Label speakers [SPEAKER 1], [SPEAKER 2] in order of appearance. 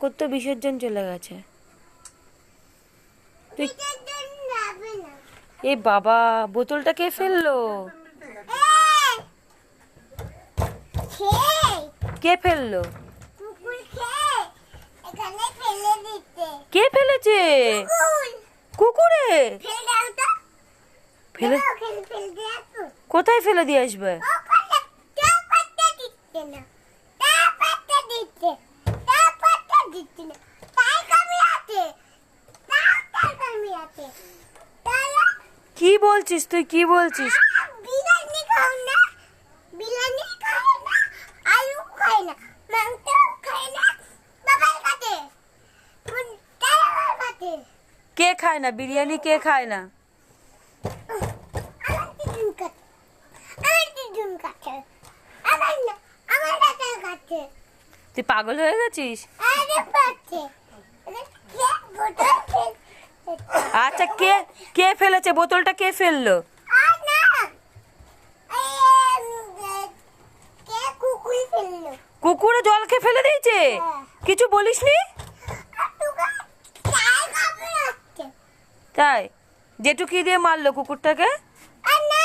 [SPEAKER 1] করতে বিসর্জন চলে গেছে। এ বাবা বোতলটা কে ফেলল? কে ফেলল? কে ফেলেছে? কুকুরে? ফেলে কোথায় ফেলে দিয়ে আসবে? কি বলছিস তুই? কি বলছিস?
[SPEAKER 2] বিরিয়ানি খাও না বিরিয়ানি খায় না আলু খায় না মাংস খায় না বাবার কাছে।
[SPEAKER 1] কে খায় না? বিরিয়ানি কে খায় না? তুই পাগল হয়ে গেছিস? আচ্ছা কে কে ফেলেছে বোতলটা কে ফেলল
[SPEAKER 2] কুকুরে
[SPEAKER 1] জল খেয়ে ফেলে দিয়েছে কিছু বলিসনি তাই জেঠু কি দিয়ে মারলো কুকুরটাকে
[SPEAKER 2] মারলো